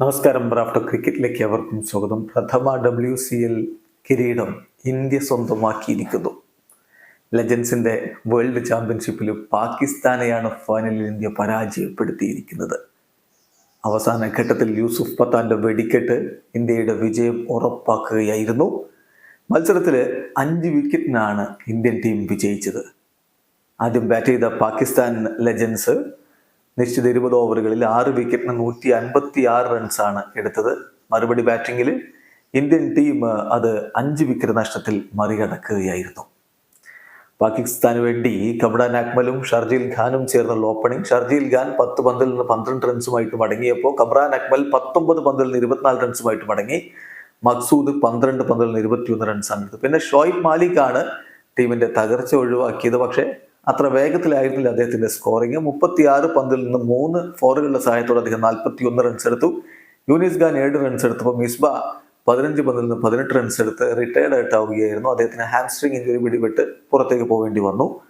നമസ്കാരം ബ്രാഫ്റ്റർ ക്രിക്കറ്റിലേക്ക് അവർക്കും സ്വാഗതം. പ്രഥമ ഡബ്ല്യു സി എൽ കിരീടം ഇന്ത്യ സ്വന്തമാക്കിയിരിക്കുന്നു. ലെജൻസിന്റെ വേൾഡ് ചാമ്പ്യൻഷിപ്പിൽ പാകിസ്ഥാനെയാണ് ഫൈനലിൽ ഇന്ത്യ പരാജയപ്പെടുത്തിയിരിക്കുന്നത്. അവസാന ഘട്ടത്തിൽ യൂസുഫ് പത്താന്റെ വെടിക്കെട്ട് ഇന്ത്യയുടെ വിജയം ഉറപ്പാക്കുകയായിരുന്നു. മത്സരത്തിൽ അഞ്ച് വിക്കറ്റിനാണ് ഇന്ത്യൻ ടീം വിജയിച്ചത്. ആദ്യം ബാറ്റ് ചെയ്ത പാകിസ്ഥാൻ ലെജൻസ് നിശ്ചിത ഇരുപത് ഓവറുകളിൽ ആറ് വിക്കറ്റിന് നൂറ്റി അൻപത്തി ആറ് റൺസാണ് എടുത്തത്. മറുപടി ബാറ്റിങ്ങിൽ ഇന്ത്യൻ ടീം അത് അഞ്ച് വിക്കറ്റ് നഷ്ടത്തിൽ മറികടക്കുകയായിരുന്നു. പാകിസ്ഥാന് വേണ്ടി കമറാൻ അക്മലും ഷർജീൽ ഖാനും ചേർന്നുള്ള ഓപ്പണിംഗ് ഷർജീൽ ഖാൻ പത്ത് പന്തിൽ നിന്ന് പന്ത്രണ്ട് റൺസുമായിട്ട് മടങ്ങിയപ്പോൾ കബ്രാൻ അക്മൽ പത്തൊമ്പത് പന്തിൽ നിന്ന് ഇരുപത്തിനാല് റൺസുമായിട്ട് മടങ്ങി. മക്സൂദ് പന്ത്രണ്ട് പന്തിൽ നിന്ന് ഇരുപത്തിയൊന്ന് റൺസാണ് എടുത്തത്. പിന്നെ ഷോയിബ് മാലിക് ആണ് ടീമിന്റെ തകർച്ച ഒഴിവാക്കിയത്. പക്ഷേ അത്ര വേഗത്തിലായിരുന്നില്ല അദ്ദേഹത്തിന്റെ സ്കോറിംഗ് മുപ്പത്തിയാറ് പന്തിൽ നിന്ന് മൂന്ന് ഫോറുകളുടെ സഹായത്തോടെ അദ്ദേഹം നാൽപ്പത്തി ഒന്ന് റൺസ് എടുത്തു. യൂനിസ് ഖാൻ ഏഴ് റൺസ് എടുത്തപ്പോൾ മിസ്ബ പതിനഞ്ച് പന്തിൽ നിന്ന് പതിനെട്ട് റൺസ് എടുത്ത് റിട്ടയർഡ് ആയിട്ടാവുകയായിരുന്നു. അദ്ദേഹത്തിന് ഹാംസ്ട്രിങ് ഇഞ്ചുറി പിടിപെട്ട് പുറത്തേക്ക് പോകേണ്ടി വന്നു.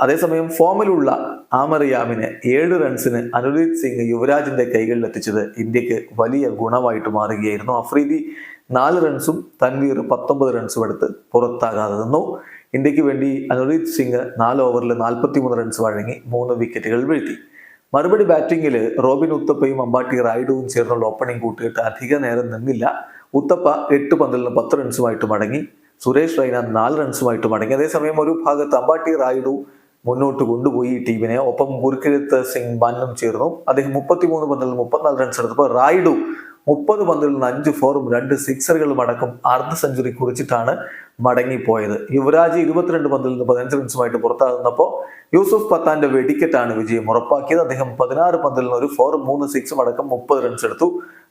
അതേസമയം ഫോമിലുള്ള ആമറിയാമിനെ ഏഴ് റൺസിന് അനുരീത് സിംഗ് യുവരാജിന്റെ കൈകളിൽ എത്തിച്ചത് ഇന്ത്യയ്ക്ക് വലിയ ഗുണമായിട്ട് മാറുകയായിരുന്നു. അഫ്രീദി നാല് റൺസും തൻവീർ പത്തൊമ്പത് റൺസും എടുത്ത് പുറത്താകാതെ നിന്നു. ഇന്ത്യയ്ക്ക് വേണ്ടി അനുരീത് സിംഗ് നാല് ഓവറിൽ നാൽപ്പത്തി മൂന്ന് റൺസ് വഴങ്ങി മൂന്ന് വിക്കറ്റുകൾ വീഴ്ത്തി. മറുപടി ബാറ്റിംഗിൽ റോബിൻ ഉത്തപ്പയും അമ്പാട്ടി റായിഡുവും ചേർന്നുള്ള ഓപ്പണിംഗ് കൂട്ടുകെട്ട് അധിക നേരം നിന്നില്ല. ഉത്തപ്പ എട്ട് പന്തലിന് പത്ത് റൺസുമായിട്ട് മടങ്ങി. സുരേഷ് റൈന നാല് റൺസുമായിട്ട് മടങ്ങി. അതേസമയം ഒരു ഭാഗത്ത് അമ്പാട്ടി റായിഡു മുന്നോട്ട് കൊണ്ടുപോയി. ഈ ടീമിനെ ഒപ്പം ഗുരുക്കിരത്ത് സിംഗ് ബാനും ചേർന്നു. അദ്ദേഹം മുപ്പത്തിമൂന്ന് പന്തിൽ നിന്ന് മുപ്പത്തിനാല് റൺസ് എടുത്തപ്പോൾ റായിഡു മുപ്പത് പന്തിൽ നിന്ന് അഞ്ച് ഫോറും രണ്ട് സിക്സറുകളും അടക്കം അർദ്ധ സെഞ്ചുറി കുറിച്ചിട്ടാണ് മടങ്ങിപ്പോയത്. യുവരാജ് ഇരുപത്തിരണ്ട് പന്തിൽ നിന്ന് പതിനഞ്ച് റൺസുമായിട്ട് പുറത്താകുന്നപ്പോൾ യൂസുഫ് പത്താന്റെ വെടിക്കെട്ടാണ് വിജയം ഉറപ്പാക്കിയത്. അദ്ദേഹം പതിനാറ് പന്തിൽ നിന്ന് ഒരു ഫോറും മൂന്ന് സിക്സും അടക്കം മുപ്പത് റൺസ് എടുത്തു.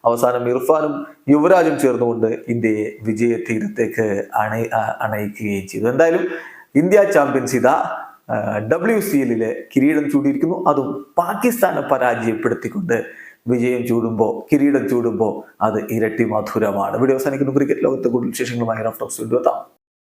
അവസാനം ഇർഫാനും യുവരാജും ചേർന്നുകൊണ്ട് ഇന്ത്യയെ വിജയ തീരത്തേക്ക് അണയ അണയിക്കുകയും ചെയ്തു. എന്തായാലും ഇന്ത്യ ചാമ്പ്യൻസ് ഇതാ. ഡബ്ല്യു സി എല്ലിലെ കിരീടം ചൂടിയിരിക്കുന്നു അതും പാകിസ്ഥാനെ പരാജയപ്പെടുത്തിക്കൊണ്ട് വിജയം ചൂടുമ്പോൾ കിരീടം ചൂടുമ്പോൾ അത് ഇരട്ടി മധുരമാണ്. വീഡിയോ അവസാനിക്കുന്നു. ക്രിക്കറ്റ് ലോകത്തെ കൂടുതൽ വിശേഷങ്ങളുമായി റഫ് ടോക്സ് വീണ്ടും എത്താം.